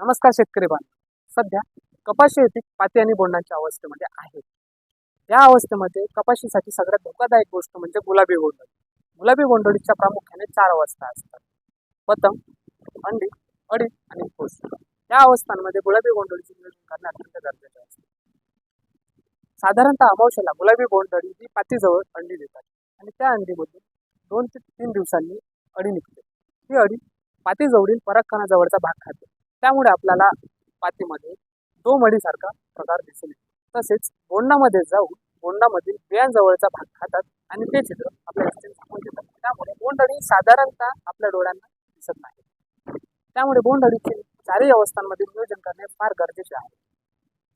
नमस्कार शेतकरी बांधव. सध्या कपाशी शेती पाती आणि बोंडांच्या अवस्थेमध्ये आहे. या अवस्थेमध्ये कपाशीसाठी सगळ्यात धोकादायक गोष्ट म्हणजे गुलाबी बोंडळी गुलाबी बोंडळीच्या प्रामुख्याने चार अवस्था असतात. पतंग अंडी अडी आणि कोस या अवस्थांमध्ये गुलाबी बोंडळीचे नियोजन करणे अत्यंत गरजेचे असते. साधारणतः अमावश्याला गुलाबी बोंडळी ही पातीजवळ अंडी देतात आणि त्या अंडीमधून दोन ते तीन दिवसांनी अडी निघते. ही अडी पातीजवळील परागकणाजवळचा भाग खाते. त्यामुळे आपल्याला पातीमध्ये दोमडीसारखा प्रकार दिसून येतो. तसेच बोंडामध्ये जाऊन बोंडामधील बियांजवळचा भाग खातात आणि ते चित्र आपल्या दृष्टीने झाकून देतात त्यामुळे बोंडअळी साधारणतः आपल्या डोळ्यांना दिसत नाही. त्यामुळे बोंडअळीचे चारही अवस्थांमध्ये नियोजन करणे फार गरजेचे आहे.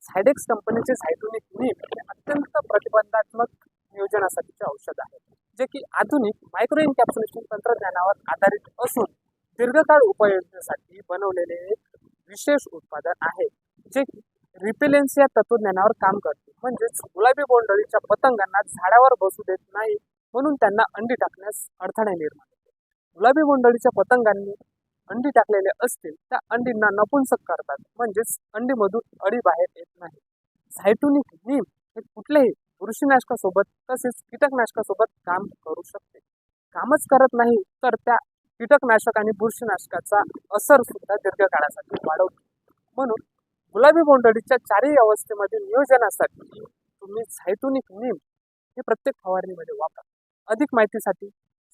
सायडेक्स कंपनीचे सायटोनिक नीम हे अत्यंत प्रतिबंधात्मक नियोजनासाठीचे औषध आहे जे की आधुनिक मायक्रो इन्कॅप्सुलेशन तंत्रज्ञानावर आधारित असून दीर्घकाळ उपयोजनेसाठी बनवलेले एक विशेष उत्पादन आहे जे रिपेलेन्स या तत्वज्ञानावर काम करते. म्हणजेच गुलाबी बोंडळीच्या पतंगांना झाडावर बसू देत नाही म्हणून त्यांना अंडी टाकण्यास अडथळे निर्माण होते. गुलाबी बोंडळीच्या पतंगांनी अंडी टाकलेले असतील त्या अंडींना नपुंसक करतात. म्हणजेच अंडीमधून अडी बाहेर येत नाही. झायटुनिक नीम हे कुठल्याही बुरशीनाशकासोबत तसेच कीटकनाशकासोबत काम करू शकते. कामच करत नाही तर त्या कीटकनाशक आणि बुरशीनाशकाचा असर सुद्धा दीर्घकाळासाठी वाढवतो. म्हणून गुलाबी बोंडळीच्या चारही अवस्थेमध्ये नियोजनासाठी तुम्ही सायटोनिक नीम हे प्रत्येक फवारणीमध्ये वापरा. अधिक माहितीसाठी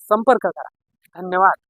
संपर्क करा. धन्यवाद.